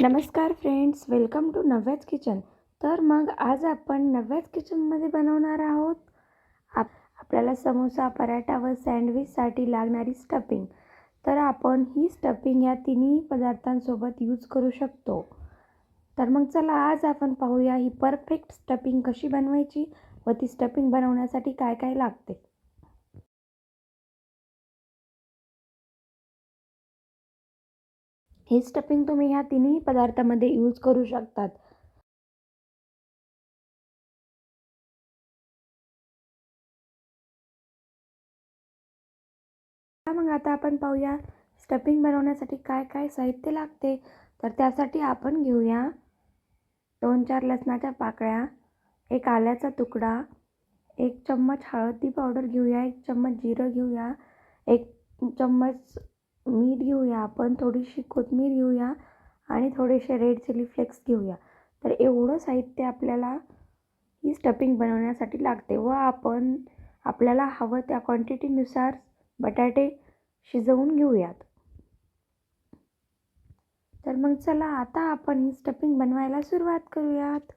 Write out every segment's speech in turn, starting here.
नमस्कार friends welcome to नव्याच kitchen तर मग आज आपण नव्याच किचनमध्ये बनवणार आहोत. आप आपल्याला समोसा पराठा व सँडविचसाठी लागणारी स्टफिंग तर आपण ही स्टफिंग या तिन्ही पदार्थांसोबत यूज करू शकतो. तर मग चला आज आपण पाहूया ही परफेक्ट स्टफिंग कशी बनवायची व ती स्टफिंग बनवण्यासाठी काय काय लागते. हे स्टफिंग तुम्ही ह्या तिन्ही पदार्थामध्ये यूज करू शकतात. मग आता आपण पाहूया स्टफिंग बनवण्यासाठी काय काय साहित्य लागते. तर त्यासाठी आपण घेऊया दोन चार लसणाच्या पाकळ्या एक आल्याचा तुकडा एक चम्मच हळदी पावडर घेऊया एक चम्मच जिरं घेऊया एक चम्मच मीठ घेऊया आपण थोडीशी कोथिंबीर घेऊया आणि थोडेसे रेड चिली फ्लेक्स घेऊया. तर एवढं साहित्य आपल्याला ही स्टफिंग बनवण्यासाठी लागते व आपण आपल्याला हवं त्या क्वांटिटीनुसार बटाटे शिजवून घेऊयात. तर मग चला आता आपण ही स्टफिंग बनवायला सुरुवात करूयात.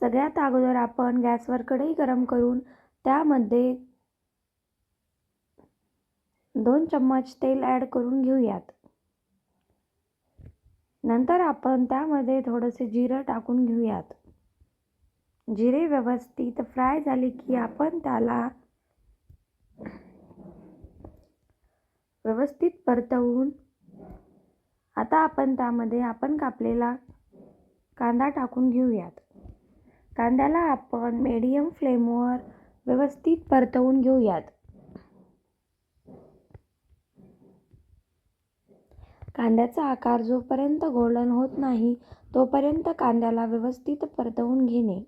सगळ्यात अगोदर आपण गॅसवर कढई गरम करून त्यामध्ये दोन चम्मच तेल ॲड करून घेऊयात. नंतर आपण त्यामध्ये थोडंसे जिरं टाकून घेऊयात. जिरे व्यवस्थित फ्राय झाले की आपण त्याला व्यवस्थित परतवून आता आपण त्यामध्ये आपण कापलेला कांदा टाकून घेऊयात. कांद्याला आपण मीडियम फ्लेमवर व्यवस्थित परतवून घेऊयात. कांद्याचा आकार जोपर्यंत गोल्डन होत नाही तोपर्यंत कांद्याला व्यवस्थित परतवून घेणे.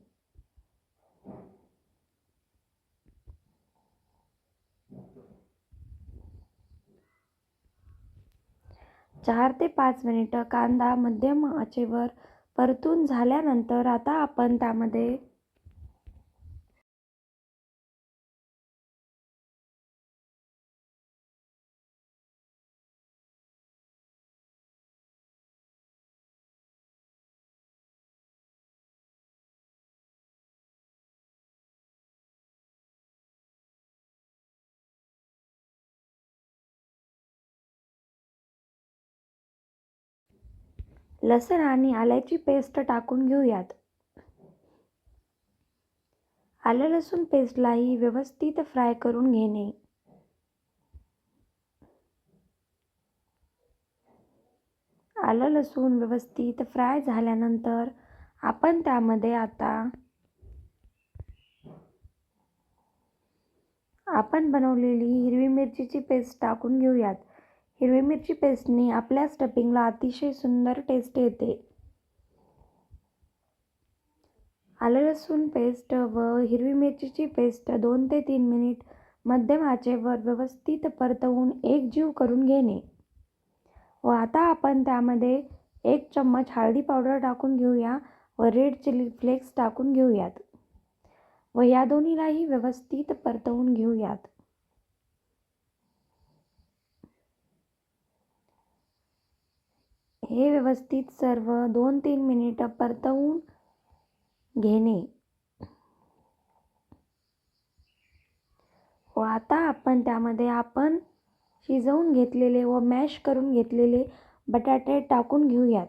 चार ते पाच मिनिटं कांदा मध्यम आचेवर परतून झाल्यानंतर आता आपण त्यामध्ये लसण आणि आल्याची पेस्ट टाकून घेऊयात. आलं लसूण पेस्टलाही व्यवस्थित फ्राय करून घेणे. आलं लसूण व्यवस्थित फ्राय झाल्यानंतर आपण त्यामध्ये आता आपण बनवलेली हिरवी मिरचीची पेस्ट टाकून घेऊयात. हिरवी मिरची पेस्टने आपल्या स्टफिंगला अतिशय सुंदर टेस्ट येते. आलं लसूण पेस्ट व हिरवी मिरचीची पेस्ट दोन ते तीन मिनिट मध्यम आचेवर व्यवस्थित परतवून एक जीव करून घेणे. व आता आपण त्यामध्ये एक चम्मच हळदी पावडर टाकून घेऊया व रेड चिली फ्लेक्स टाकून घेऊयात. व या दोन्हीलाही व्यवस्थित परतवून घेऊयात. हे व्यवस्थित सर्व दोन तीन मिनिटं परतवून घेणे. व आता आपण त्यामध्ये आपण शिजवून घेतलेले व मॅश करून घेतलेले बटाटे टाकून घेऊयात.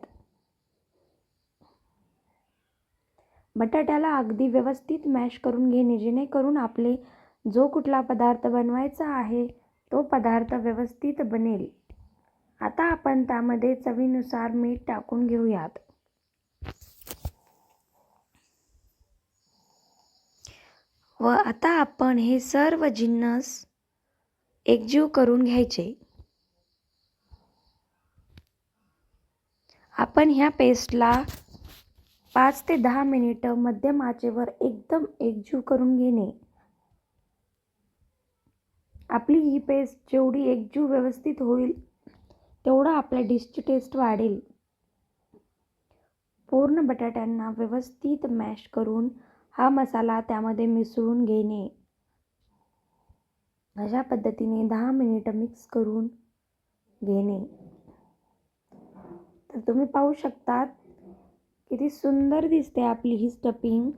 बटाट्याला अगदी व्यवस्थित मॅश करून घेणे जेणेकरून आपले जो कुठला पदार्थ बनवायचा आहे तो पदार्थ व्यवस्थित बनेल. आता आपण त्यामध्ये चवीनुसार मीठ टाकून घेऊयात. व आता आपण हे सर्व जिन्नस एकजीव करून घ्यायचे. आपण ह्या पेस्टला पाच ते दहा मिनिटं मध्यम आचेवर एकदम एकजीव करून घेणे. आपली ही पेस्ट जेवढी एकजीव व्यवस्थित होईल तेवढं आपल्या डिशची टेस्ट वाढेल. पूर्ण बटाट्यांना व्यवस्थित मॅश करून हा मसाला त्यामध्ये मिसळून घेणे. अशा पद्धतीने दहा मिनिटं मिक्स करून घेणे. तर तुम्ही पाहू शकतात किती सुंदर दिसते आपली ही स्टफिंग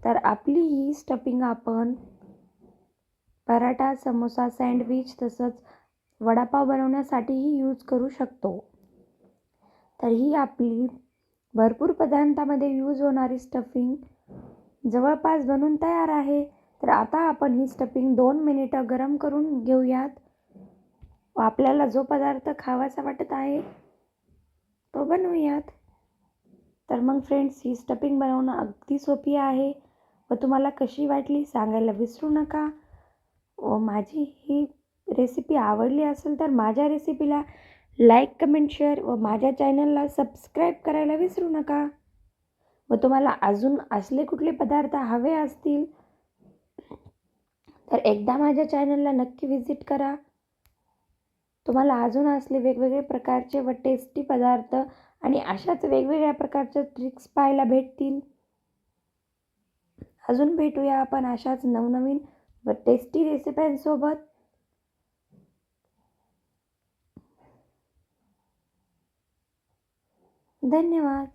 तर आपली ही स्टफिंग आपण पराठा समोसा सँडविच तसंच वडापाव बनवण्यासाठीही यूज करू शकतो. तर ही आपली भरपूर पदार्थामध्ये यूज होणारी स्टफिंग जवळपास बनून तयार आहे. तर आता आपण ही स्टफिंग दोन मिनिटं गरम करून घेऊयात. व आपल्याला जो पदार्थ खावासा वाटत आहे तो बनवूयात. तर मग फ्रेंड्स ही स्टफिंग बनवणं अगदी सोपी आहे व तुम्हाला कशी वाटली सांगायला विसरू नका. व माझी ही रेसिपी आवडली असेल तर माझ्या रेसिपीला लाईक कमेंट शेअर व माझ्या चॅनलला सबस्क्राईब करायला विसरू नका. व तुम्हाला अजून असले कुठले पदार्थ हवे असतील तर एकदा माझ्या चॅनलला नक्की व्हिजिट करा. तुम्हाला अजून असले वेगवेगळे प्रकारचे व टेस्टी पदार्थ आणि अशाच वेगवेगळ्या प्रकारच्या ट्रिक्स पाहायला भेटतील. अजून भेटूया आपण अशाच नवनवीन व टेस्टी रेसिप्यांसोबत धन्यवाद